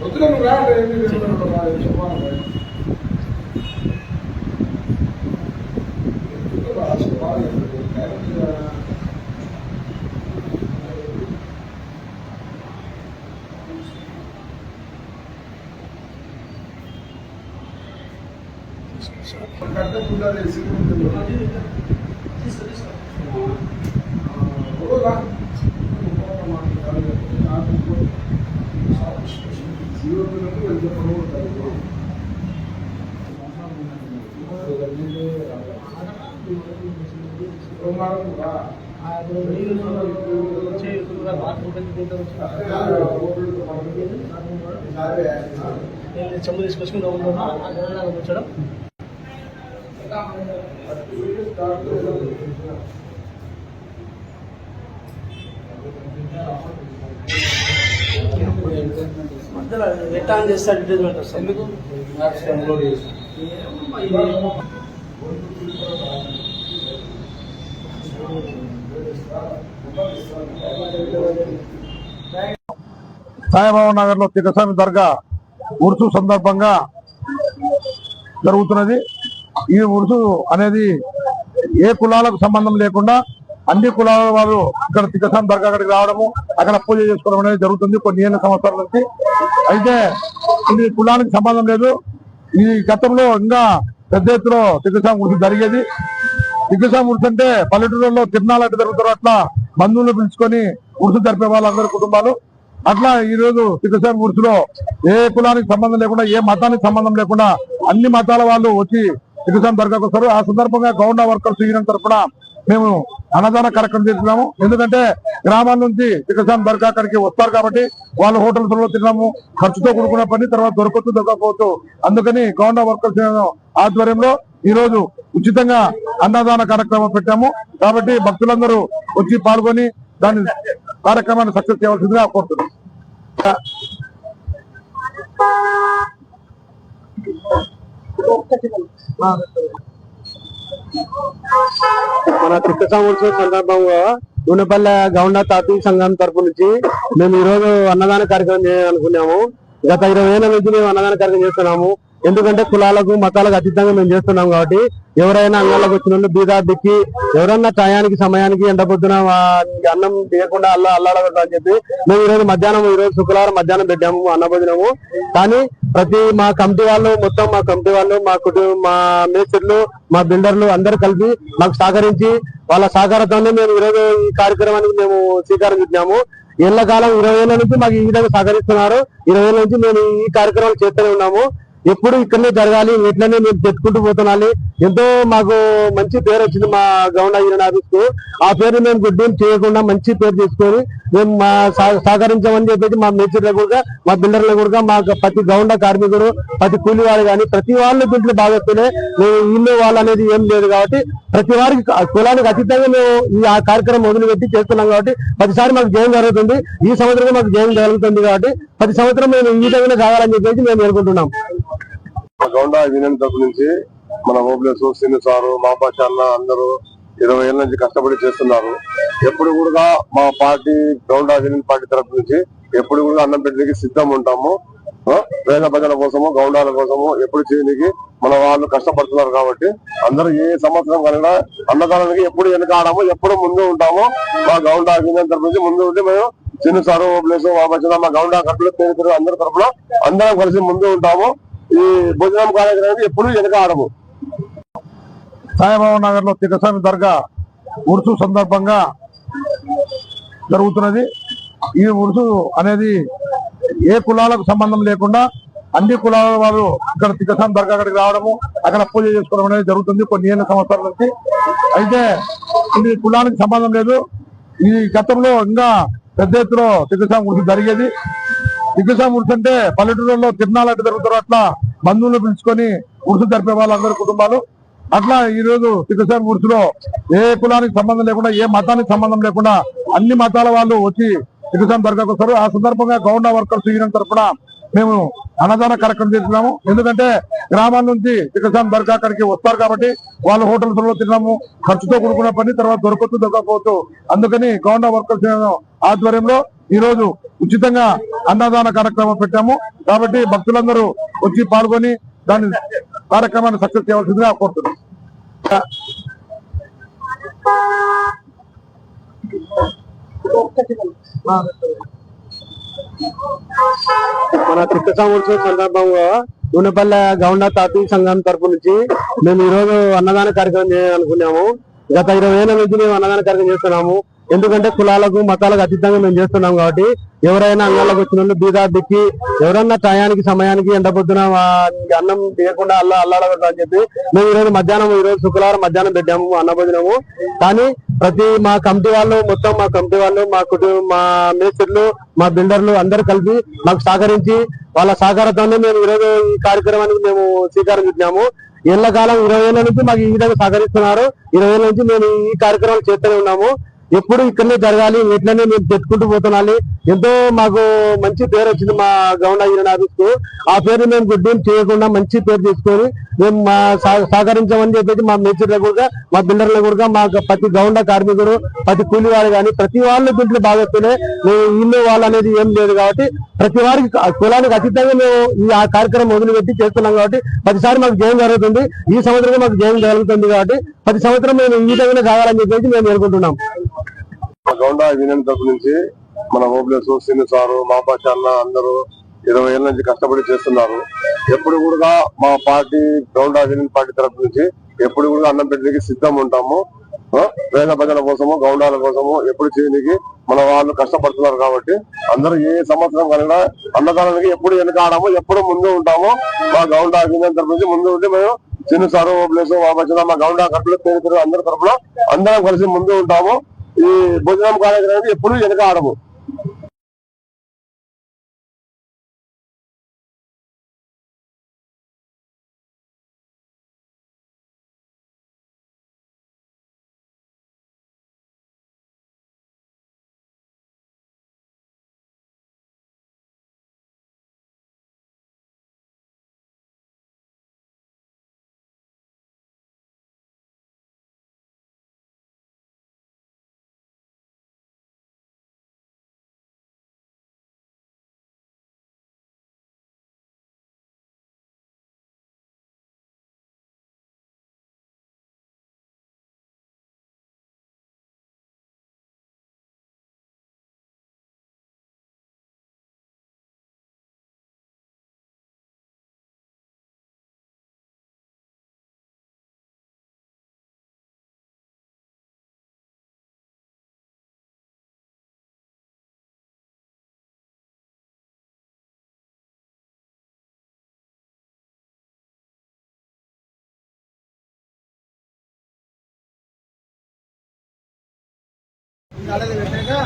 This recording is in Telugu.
వద్దులే నువ్వు రా అంటే ఏంటి రెండు రా, ఇది చెప్పాను కట్టకుండా వేసి ఉంటుంది. ఆ, ఓ రా. జీవితంలో ఎంత వచ్చాడు మధ్యలో రిటర్న్ చేస్తే అడ్వర్టైజ్మెంట్ వస్తుంది ఎందుకు? సాయిబాబా నగర్లో తిక్కస్వామి దర్గా ఉరుసు సందర్భంగా జరుగుతున్నది. ఈ ఉరుసు అనేది ఏ కులాలకు సంబంధం లేకుండా అన్ని కులాల వారు ఇక్కడ తిక్కస్వామి దర్గా అక్కడికి రావడము అక్కడ పూజ చేసుకోవడం అనేది జరుగుతుంది కొన్ని ఏళ్ళ సంవత్సరాల నుంచి. అయితే ఇది కులానికి సంబంధం లేదు. ఈ గతంలో ఇంకా పెద్ద ఎత్తులో తిక్కస్వామి ఉరుసు జరిగేది. దిగ్గజాం ఉరుసు అంటే పల్లెటూరులో తిరునాళ్ళు అంటే జరుగుతారు అట్లా బంధువులు పిలుచుకొని ఉరుసు జరిపే వాళ్ళందరి కుటుంబాలు. అట్లా ఈ రోజు ఉరుసులో ఏ కులానికి సంబంధం లేకుండా ఏ మతానికి సంబంధం లేకుండా అన్ని మతాల వాళ్ళు వచ్చి దిగ్గజాం దర్గాకు వస్తారు ఆ సందర్భంగా గౌండా వర్కర్స్ యూనియన్ తరఫున మేము అన్నదాన కార్యక్రమం చేస్తున్నాము. ఎందుకంటే గ్రామాల నుంచి దిగ్గజాం దర్గా అక్కడికి వస్తారు కాబట్టి వాళ్ళు హోటల్స్లో తిన్నాము ఖర్చుతో కూడుకున్న పని తర్వాత దొరకవచ్చు దొరకకపోవచ్చు. అందుకని గౌండా వర్కర్స్ ఆధ్వర్యంలో ఈ రోజు ఉచితంగా అన్నదాన కార్యక్రమం పెట్టాము. కాబట్టి భక్తులందరూ వచ్చి పాల్గొని దాని కార్యక్రమాన్ని సక్సెస్ చేయవలసిందిగా కోరుతున్నాం. మన చిత్త సంవత్సరం సందర్భంగా నూనెపల్లె గౌండ తాతీ సంఘం తరపు నుంచి మేము ఈ రోజు అన్నదాన కార్యక్రమం చేయాలనుకున్నాము. గత ఇరవై ఏళ్ళ నుంచి మేము అన్నదాన కార్యక్రమం చేస్తున్నాము. ఎందుకంటే కులాలకు మతాలకు అతీతంగా మేము చేస్తున్నాం కాబట్టి ఎవరైనా అన్నాలకు వచ్చిన వాళ్ళు బీదా దిక్కి ఎవరన్నా టయానికి సమయానికి ఎండ పొద్దున అన్నం తీయకుండా అల్లా అల్లాడకూడదు అని చెప్పి మేము ఈ రోజు మధ్యాహ్నం ఈ రోజు శుక్రవారం మధ్యాహ్నం పెట్టాము అన్న భోజనము. కానీ ప్రతి మా కమిటీ వాళ్ళు మొత్తం మా కమిటీ వాళ్ళు మా కుటుంబ మా మేస్త్రులు మా బిల్డర్లు అందరు కలిపి మాకు సహకరించి వాళ్ళ సహకారంతోనే మేము ఈరోజు ఈ కార్యక్రమానికి మేము శ్రీకారం చుట్టాము ఏళ్ళ కాలం ఇరవై ఏళ్ళ నుంచి మాకు ఈ విధంగా సహకరిస్తున్నారు. ఇరవై ఏళ్ళ నుంచి మేము ఈ కార్యక్రమాలు చేస్తూనే ఉన్నాము. ఎప్పుడు ఇక్కడనే జరగాలి ఇట్లనే మేము తెచ్చుకుంటూ పోతున్నాలి. ఎంతో మాకు మంచి పేరు వచ్చింది మా గౌండ యూనియన్ ఆఫీస్ ఆ పేరు మేము గుడ్డేం చేయకుండా మంచి పేరు చేసుకొని మేము మా సహ- సహకరించామని చెప్పేసి మా మేస్త్రులకు కూడా మా బిల్డర్లు కూడా మా ప్రతి గౌండ కార్మికుడు ప్రతి కూలి వాళ్ళు కానీ ప్రతి వాళ్ళు దీంట్లో బాగొస్తేనే మేము ఇల్లు వాళ్ళు అనేది ఏం లేదు కాబట్టి ప్రతి వారికి కులానికి అతీతంగా మేము ఈ ఆ కార్యక్రమం మొదలుపెట్టి చేస్తున్నాం కాబట్టి ప్రతిసారి మాకు జయం జరుగుతుంది. ఈ సంవత్సరం మాకు జయం జరుగుతుంది కాబట్టి ప్రతి సంవత్సరం మేము ఈ విధంగా కావాలని చెప్పేసి మేము ఎదుర్కొంటున్నాం గౌండా యూనియన్ తరపు నుంచి మన ఓబ్లేస్ శ్రీను సారు మాపాష అన్న అందరూ ఇరవై ఏళ్ళ నుంచి కష్టపడి చేస్తున్నారు. ఎప్పుడు కూడా మా పార్టీ గౌండా యూనియన్ పార్టీ తరపు నుంచి ఎప్పుడు కూడా అన్నం పెట్టడానికి సిద్ధం ఉంటాము. పేద ప్రజల కోసము గౌండాల కోసము ఎప్పుడు చేయడానికి మన వాళ్ళు కష్టపడుతున్నారు కాబట్టి అందరూ ఏ సంవత్సరం కలిగినా అన్నదానానికి ఎప్పుడు వెనకాడము ఎప్పుడు ముందు ఉంటాము. మా గౌండా యూనియన్ తరపు నుంచి ముందు ఉంటే మేము చిన్న సారు ఓబ్లేస్ మాపాష మా గౌండా కట్టులు పేరు అందరి తరఫున అందరం కలిసి ముందు ఉంటాము. ఈ భోజనం కార్యక్రమం ఎప్పుడు వెనక ఆడము సాయిబాబా నగర్లో తిక్కస్వామి దర్గా ఉరుసు సందర్భంగా జరుగుతున్నది. ఈ ఉరుసు అనేది ఏ కులాలకు సంబంధం లేకుండా అన్ని కులాల వారు ఇక్కడ తిక్కస్వామి దర్గా అక్కడికి రావడము అక్కడ పూజ చేసుకోవడం అనేది జరుగుతుంది కొన్ని ఏళ్ళ సంవత్సరాల నుంచి. అయితే ఇది కులానికి సంబంధం లేదు. ఈ గతంలో ఇంకా పెద్ద ఎత్తులో తిక్కస్వామి ఉరుసు జరిగేది. దిగ్గజాం ఉరుసు అంటే పల్లెటూరులో తిరునాలు అంటే జరుగుతారు అట్లా బంధువులు పిలుచుకొని ఉరుసు జరిపే వాళ్ళందరి కుటుంబాలు. అట్లా ఈ రోజు చికిత్స గుర్తులో ఏ కులానికి సంబంధం లేకుండా ఏ మతానికి సంబంధం లేకుండా అన్ని మతాల వాళ్ళు వచ్చి చికిత్స దర్గాకు వస్తారు. ఆ సందర్భంగా గౌండ వర్కర్స్ యూనియన్ తరఫున మేము అన్నదాన కార్యక్రమం చేస్తున్నాము. ఎందుకంటే గ్రామాల నుంచి చికిత్స దర్గా అక్కడికి వస్తారు కాబట్టి వాళ్ళు హోటల్స్లో తిన్నాము ఖర్చుతో కూడుకున్న పని తర్వాత దొరకవచ్చు దొరకకపోవచ్చు. అందుకని గౌండ వర్కర్స్ యూనియన్ ఆధ్వర్యంలో ఈరోజు ఉచితంగా అన్నదాన కార్యక్రమం పెట్టాము. కాబట్టి భక్తులందరూ వచ్చి పాల్గొని దాని కార్యక్రమాన్ని సక్సెస్ చేయవలసిందిగా కోరుతున్నాం. మన చికిత్స సంవత్సరం సందర్భంగా నూనెపల్లె గౌండ తాతీ సంఘం తరపు నుంచి మేము ఈ రోజు అన్నదాన కార్యక్రమం చేయాలనుకున్నాము. గత ఇరవై ఏళ్ళ నుంచి మేము అన్నదాన కార్యక్రమం చేస్తున్నాము. ఎందుకంటే కులాలకు మతాలకు అతీతంగా మేము చేస్తున్నాం కాబట్టి ఎవరైనా అంగాలకు వచ్చిన వాళ్ళు బీదా దిక్కి ఎవరన్నా టయానికి సమయానికి ఎండ పొద్దున అన్నం తీయకుండా అల్లా అల్లాడకూడదు అని చెప్పి మేము ఈరోజు మధ్యాహ్నం ఈరోజు శుక్రవారం మధ్యాహ్నం పెట్టాము అన్న భోజనము. కానీ ప్రతి మా కమిటీ వాళ్ళు మొత్తం మా కమిటీ వాళ్ళు మా కుటుంబ మా మేస్త్రులు మా బిల్డర్లు అందరు కలిపి మాకు సహకరించి వాళ్ళ సహకారంతోనే మేము ఈరోజు ఈ కార్యక్రమానికి మేము శ్రీకారం చుట్టినాము. ఏళ్ళ కాలం ఇరవై ఏళ్ళ నుంచి మాకు ఈ విధంగా సహకరిస్తున్నారు. ఇరవై ఏళ్ళ నుంచి మేము ఈ కార్యక్రమాలు చేస్తూనే ఉన్నాము. ఎప్పుడు ఇక్కడనే జరగాలి ఇట్లనే మేము పెట్టుకుంటూ పోతున్నాలి. ఎంతో మాకు మంచి పేరు వచ్చింది మా గౌండ యూనియన్ ఆఫీస్ ఆ పేరు మేము గుడ్డేం చేయకుండా మంచి పేరు తీసుకొని మేము మా సహ- సహకరించామని చెప్పేసి మా మేస్త్రులకు కూడా మా బిల్డర్లకు కూడా మా ప్రతి గౌండ కార్మికుడు ప్రతి కూలి వారు కానీ ప్రతి వాళ్ళు దీంట్లో భాగస్తులే మేము ఇల్లు వాళ్ళు అనేది ఏం లేదు కాబట్టి ప్రతి వారికి కులానికి అతీతంగా మేము ఈ ఆ కార్యక్రమం వదిలిపెట్టి చేస్తున్నాం కాబట్టి ప్రతిసారి మాకు జయం జరుగుతుంది. ఈ సంవత్సరం మాకు జయం జరుగుతుంది కాబట్టి ప్రతి సంవత్సరం మేము ఈ విధంగానే కావాలని చెప్పేసి మేము ఎదుర్కొంటున్నాం గౌండా యూనియన్ తరపు నుంచి మన ఓబ్లేసు సిని సారు మాపాచ అన్న అందరూ ఇరవై ఏళ్ళ నుంచి కష్టపడి చేస్తున్నారు. ఎప్పుడు కూడా మా పార్టీ గౌండా యూనియన్ పార్టీ తరపు నుంచి ఎప్పుడు కూడా అన్నం పెట్టడానికి సిద్ధం ఉంటాము. పేద ప్రజల కోసము గౌండాల కోసము ఎప్పుడు చేయడానికి మన వాళ్ళు కష్టపడుతున్నారు కాబట్టి అందరూ ఏ సంవత్సరం కలిగినా అన్నదానానికి ఎప్పుడు వెనకాడము ఎప్పుడు ముందు ఉంటాము. మా గౌండా యూనియన్ తరపు నుంచి ముందు ఉండి మేము చిన్న సారు మా మాపాచ మా గౌండా కట్టులు పేరు అందరి తరపున అందరం కలిసి ముందు ఉంటాము. ఈ భోజనం కార్యక్రమానికి ఎప్పుడు వెనక ఆడము ಕಾಲಲೇ ಬೆಟ್ಟೆಗಾ